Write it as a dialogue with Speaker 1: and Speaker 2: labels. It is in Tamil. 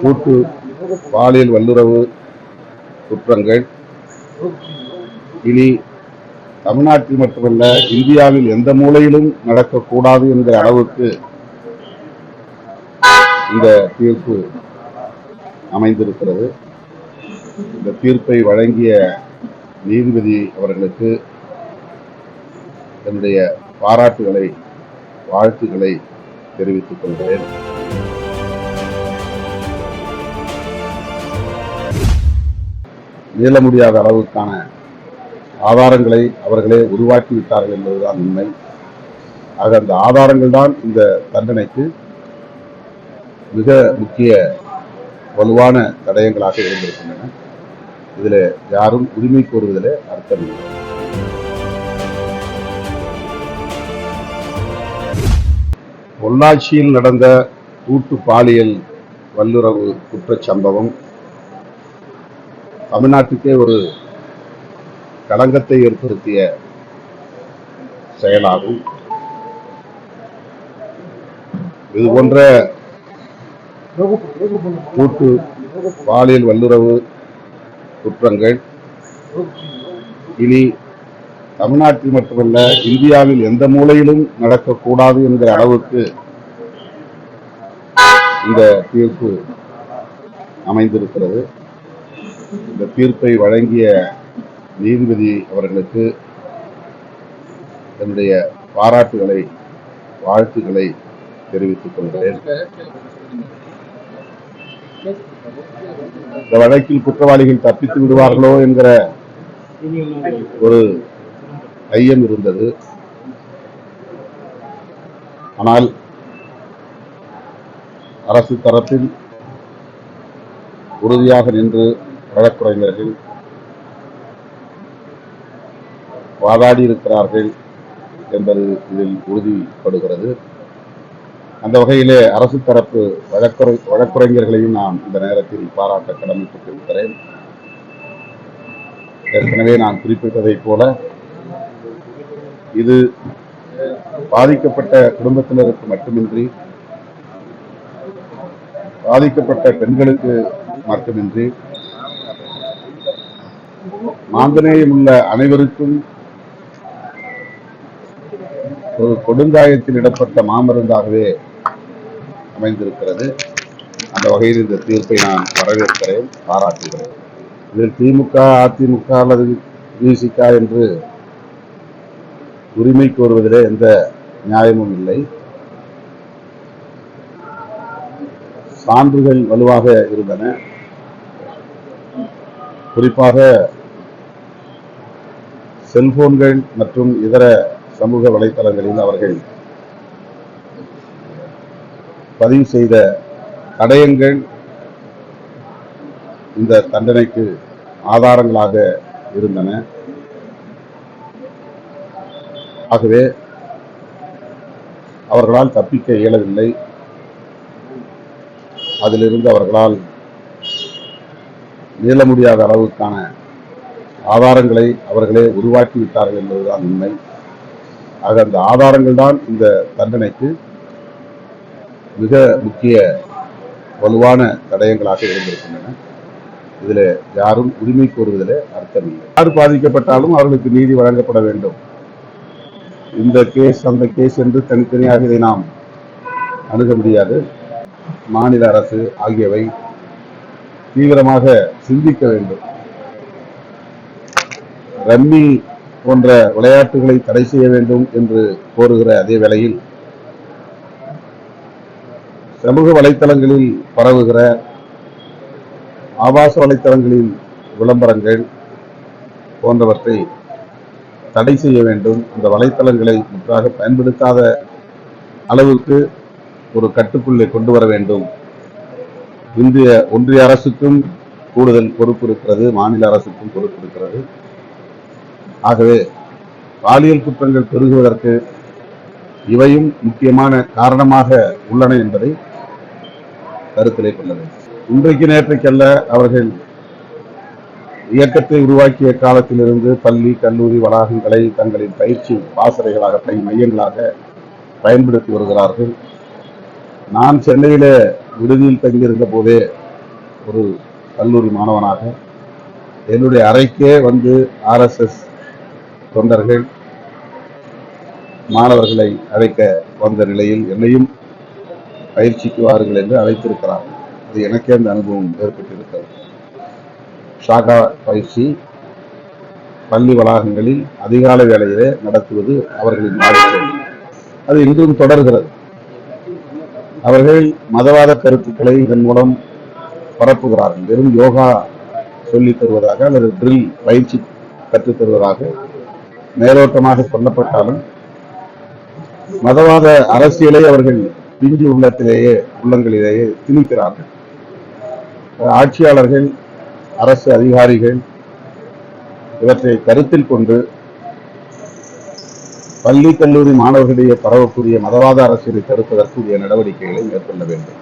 Speaker 1: கூட்டு பாலியல் வல்லுறவு குற்றங்கள். இனி தமிழ்நாட்டில் மட்டுமல்ல இந்தியாவில் எந்த மூலையிலும் நடக்கக்கூடாது என்கிற அளவுக்கு இந்த தீர்ப்பு அமைந்திருக்கிறது. இந்த தீர்ப்பை வழங்கிய நீதிபதி அவர்களுக்கு என்னுடைய பாராட்டுகளை வாழ்த்துக்களை தெரிவித்துக் கொள்கிறேன். இயல முடியாத அளவுக்கான ஆதாரங்களை அவர்களே உருவாக்கி விட்டார்கள் என்பதுதான் உண்மை. ஆக அந்த ஆதாரங்கள் தான் இந்த தண்டனைக்கு மிக முக்கிய வலுவான தடயங்களாக இருந்திருக்கின்றன. இதில் யாரும் உரிமை கோருவதில் அர்த்தமில்லை பொள்ளாச்சியில் நடந்த கூட்டு பாலியல் வல்லுறவு குற்றச்சம்பவம் தமிழ்நாட்டுக்கே ஒரு களங்கத்தை ஏற்படுத்திய செயலாகும். இது போன்ற கூட்டு பாலியல் வல்லுறவு குற்றங்கள். இனி தமிழ்நாட்டில் மட்டுமல்ல இந்தியாவில் எந்த மூலையிலும் நடக்கக்கூடாது என்கிற அளவுக்கு இந்த தீர்ப்பு அமைந்திருக்கிறது. இந்த தீர்ப்பை வழங்கிய நீதிபதி அவர்களுக்கு என்னுடைய பாராட்டுகளை வாழ்த்துக்களை தெரிவித்துக் கொள்கிறேன். இந்த வழக்கில் குற்றவாளிகள் தப்பித்து விடுவார்களோ என்கிற ஒரு ஐயம் இருந்தது. ஆனால் அரசு தரப்பில் உறுதியாக நின்று வழக்குரைஞர்கள் வாதாடி இருக்கிறார்கள் என்பது இதில் உறுதிப்படுகிறது. அந்த வகையிலே அரசு தரப்பு வழக்குரை வழக்குரைஞர்களையும் நான் இந்த நேரத்தில் பாராட்ட கடமைப்பட்டிருக்கிறேன். ஏற்கனவே நான் குறிப்பிட்டதைப் போல இது பாதிக்கப்பட்ட குடும்பத்தினருக்கு மட்டுமின்றி பாதிக்கப்பட்ட பெண்களுக்கு மட்டுமின்றி மாந்தநேயம் உள்ள அனைவருக்கும் ஒரு கொடுங்காயத்தில் இடப்பட்ட மாமருந்தாகவே அமைந்திருக்கிறது. அந்த வகையில் இந்த தீர்ப்பை நான் வரவேற்கிறேன் பாராட்டுகிறேன். இதில் திமுக அதிமுக அல்லது விசிக என்று உரிமை கோருவதிலே எந்த நியாயமும் இல்லை. சான்றுகள் வலுவாக இருந்தன. குறிப்பாக செல்போன்கள் மற்றும் இதர சமூக வலைத்தளங்களில் அவர்கள் பதிவு செய்த தடயங்கள் இந்த தண்டனைக்கு ஆதாரங்களாக இருந்தன. ஆகவே அவர்களால் தப்பிக்க இயலவில்லை. அதிலிருந்து அவர்களால் மீள முடியாத அளவுக்கான ஆதாரங்களை அவர்களே உருவாக்கி விட்டார்கள் என்பதுதான் உண்மை. ஆக அந்த ஆதாரங்கள் தான் இந்த தண்டனைக்கு மிக முக்கிய வலுவான தடயங்களாக இருந்திருக்கின்றன. இதில் யாரும் உரிமை கோருவதில் அர்த்தமில்லை யார் பாதிக்கப்பட்டாலும் அவர்களுக்கு நீதி வழங்கப்பட வேண்டும். இந்த கேஸ் அந்த கேஸ் என்று தனித்தனியாக இதை நாம் அணுக முடியாது. மாநில அரசு ஆகியவை தீவிரமாக சிந்திக்க வேண்டும். ரம்மி போன்ற விளையாட்டுகளை தடை செய்ய வேண்டும் என்று கோருகிற அதே வேளையில் சமூக வலைத்தளங்களில் பரவுகிற ஆபாச வலைத்தளங்களில் விளம்பரங்கள் போன்றவற்றை தடை செய்ய வேண்டும். அந்த வலைத்தளங்களை முற்றாக பயன்படுத்தாத அளவுக்கு ஒரு கட்டுக்குள்ளே கொண்டு வர வேண்டும். இந்திய ஒன்றிய அரசுக்கும் கூடுதல் பொறுப்பு இருக்கிறது மாநில அரசுக்கும் பொறுப்பு இருக்கிறது. ஆகவே பாலியல் குற்றங்கள் பெருகுவதற்கு இவையும் முக்கியமான காரணமாக உள்ளன என்பதை கருத்திலே கொள்ள வேண்டும். இன்றைக்கு நேற்றைக்கல்ல அவர்கள் இயக்கத்தை உருவாக்கிய காலத்திலிருந்து பள்ளி கல்லூரி வளாகங்களை தங்களின் பயிற்சி பாசறைகளாக பை மையங்களாக பயன்படுத்தி வருகிறார்கள். நான் சென்னையில விடுதியில் தங்கியிருந்த போதே ஒரு கல்லூரி மாணவனாக என்னுடைய அறைக்கே வந்து ஆர்எஸ்எஸ் தொண்டர்கள் மாணவர்களை அழைக்க வந்த நிலையில் என்னையும் பயிற்சிக்கு வாருங்கள் என்று அழைத்திருக்கிறார். அது எனக்கே அந்த அனுபவம் ஏற்பட்டிருக்கிறது. ஷாகா பயிற்சி பள்ளி வளாகங்களில் அதிகாலை வேளையிலே நடத்துவது அவர்களின் வாடிக்கை அது இன்றும் தொடர்கிறது. அவர்கள் மதவாத கருத்துக்களை இதன் மூலம் பரப்புகிறார்கள். வெறும் யோகா சொல்லித் தருவதாக அல்லது ட்ரில் பயிற்சி கற்றுத் தருவதாக மேலோட்டமாக சொல்லப்பட்டாலும் மதவாத அரசியலை அவர்கள் பிஞ்சு உள்ளத்திலேயே உள்ளங்களிலேயே திணிக்கிறார்கள். ஆட்சியாளர்கள் அரசு அதிகாரிகள் இவற்றை கருத்தில் கொண்டு பள்ளி கல்லூரி மாணவர்களிடையே பரவக்கூடிய மதவாத அரசியலை தடுப்பதற்குரிய நடவடிக்கைகளை மேற்கொள்ள வேண்டும்.